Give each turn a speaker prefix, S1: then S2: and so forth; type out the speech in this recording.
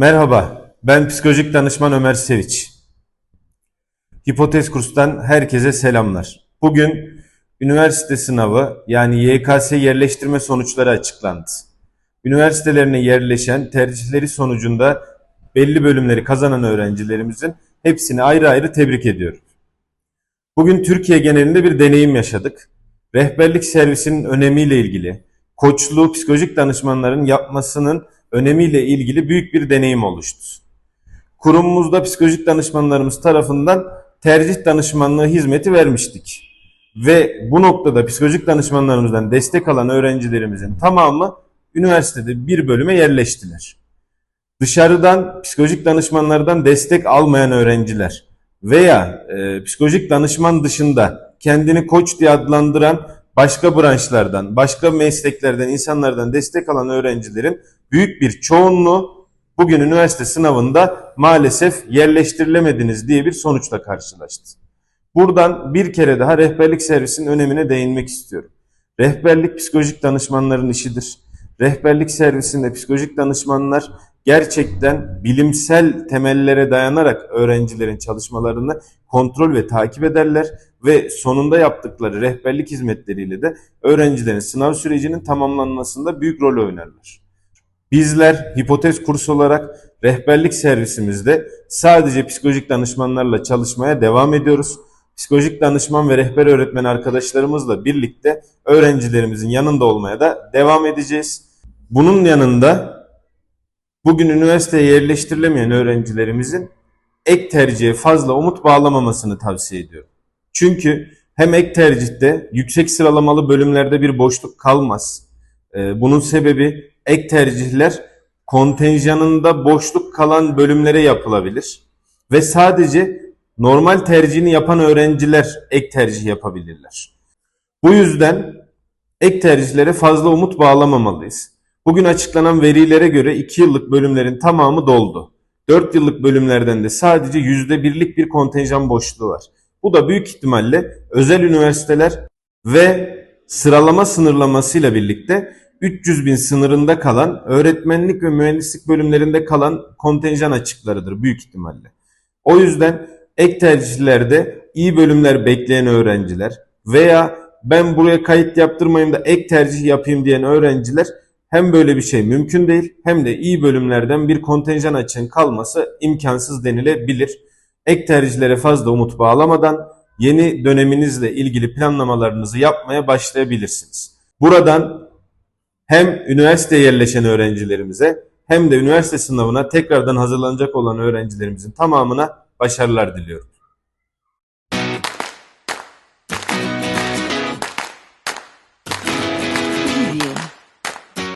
S1: Merhaba, ben psikolojik danışman Ömer Seviç. Hipotez kurstan herkese selamlar. Bugün üniversite sınavı yani YKS yerleştirme sonuçları açıklandı. Üniversitelerine yerleşen tercihleri sonucunda belli bölümleri kazanan öğrencilerimizin hepsini ayrı ayrı tebrik ediyorum. Bugün Türkiye genelinde bir deneyim yaşadık. Rehberlik servisinin önemiyle ilgili, koçluğu psikolojik danışmanların yapmasının önemiyle ilgili büyük bir deneyim oluştu. Kurumumuzda psikolojik danışmanlarımız tarafından tercih danışmanlığı hizmeti vermiştik. Ve bu noktada psikolojik danışmanlarımızdan destek alan öğrencilerimizin tamamı üniversitede bir bölüme yerleştiler. Dışarıdan psikolojik danışmanlardan destek almayan öğrenciler veya e, psikolojik danışman dışında kendini koç diye adlandıran başka branşlardan, başka mesleklerden, insanlardan destek alan öğrencilerin büyük bir çoğunluğu bugün üniversite sınavında maalesef yerleştirilemediniz diye bir sonuçla karşılaştı. Buradan bir kere daha rehberlik servisinin önemine değinmek istiyorum. Rehberlik psikolojik danışmanların işidir. Rehberlik servisinde psikolojik danışmanlar gerçekten bilimsel temellere dayanarak öğrencilerin çalışmalarını kontrol ve takip ederler ve sonunda yaptıkları rehberlik hizmetleriyle de öğrencilerin sınav sürecinin tamamlanmasında büyük rol oynarlar. Bizler hipotez kursu olarak rehberlik servisimizde sadece psikolojik danışmanlarla çalışmaya devam ediyoruz. Psikolojik danışman ve rehber öğretmen arkadaşlarımızla birlikte öğrencilerimizin yanında olmaya da devam edeceğiz. Bunun yanında bugün üniversiteye yerleştirilemeyen öğrencilerimizin ek tercihe fazla umut bağlamamasını tavsiye ediyorum. Çünkü hem ek tercihte yüksek sıralamalı bölümlerde bir boşluk kalmaz. Ee, Bunun sebebi ek tercihler kontenjanında boşluk kalan bölümlere yapılabilir. Ve sadece normal tercihini yapan öğrenciler ek tercih yapabilirler. Bu yüzden ek tercihlere fazla umut bağlamamalıyız. Bugün açıklanan verilere göre 2 yıllık bölümlerin tamamı doldu. 4 yıllık bölümlerden de sadece %1'lik bir kontenjan boşluğu var. Bu da büyük ihtimalle özel üniversiteler ve sıralama sınırlamasıyla birlikte 300 bin sınırında kalan öğretmenlik ve mühendislik bölümlerinde kalan kontenjan açıklarıdır büyük ihtimalle. O yüzden ek tercihlerde iyi bölümler bekleyen öğrenciler veya ben buraya kayıt yaptırmayayım da ek tercih yapayım diyen öğrenciler hem böyle bir şey mümkün değil hem de iyi bölümlerden bir kontenjan açığın kalması imkansız denilebilir. Ek tercihlere fazla umut bağlamadan yeni döneminizle ilgili planlamalarınızı yapmaya başlayabilirsiniz. Buradan hem üniversiteye yerleşen öğrencilerimize hem de üniversite sınavına tekrardan hazırlanacak olan öğrencilerimizin tamamına başarılar diliyorum.